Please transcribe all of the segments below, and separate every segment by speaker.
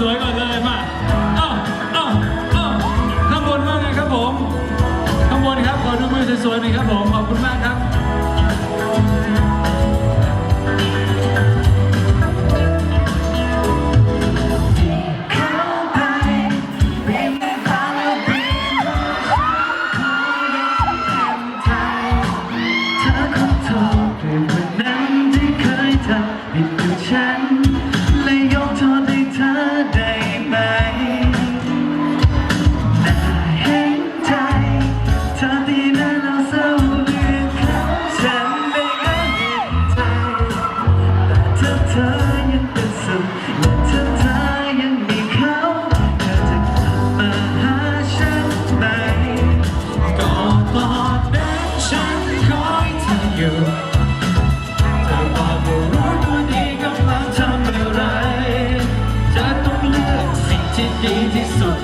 Speaker 1: สวยๆก่อนเลยมาข้างบนว่าไงครับผม ข้างบนครับขอดูมือสวยๆหน่อยครับผม ขอบคุณมากครับ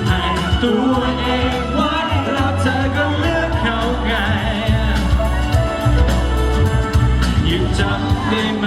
Speaker 2: ให้ตั
Speaker 1: วเองวแล้วเธอก็เลือกเขาไงยุดจับได้ไหม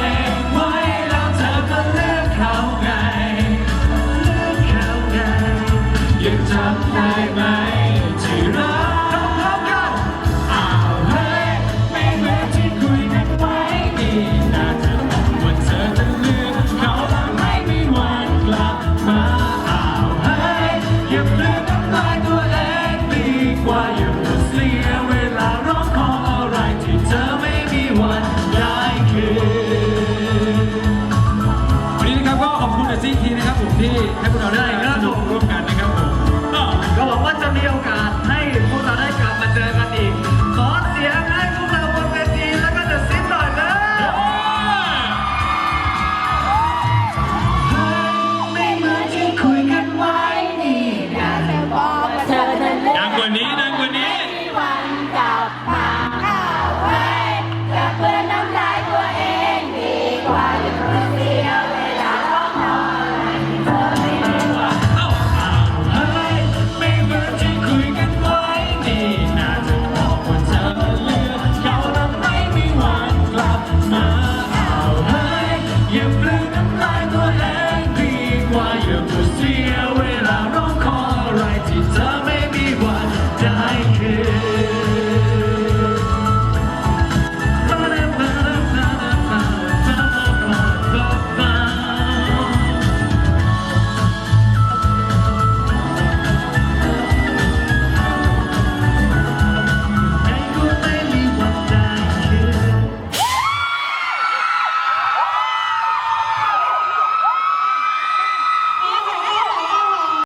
Speaker 1: and why. to see.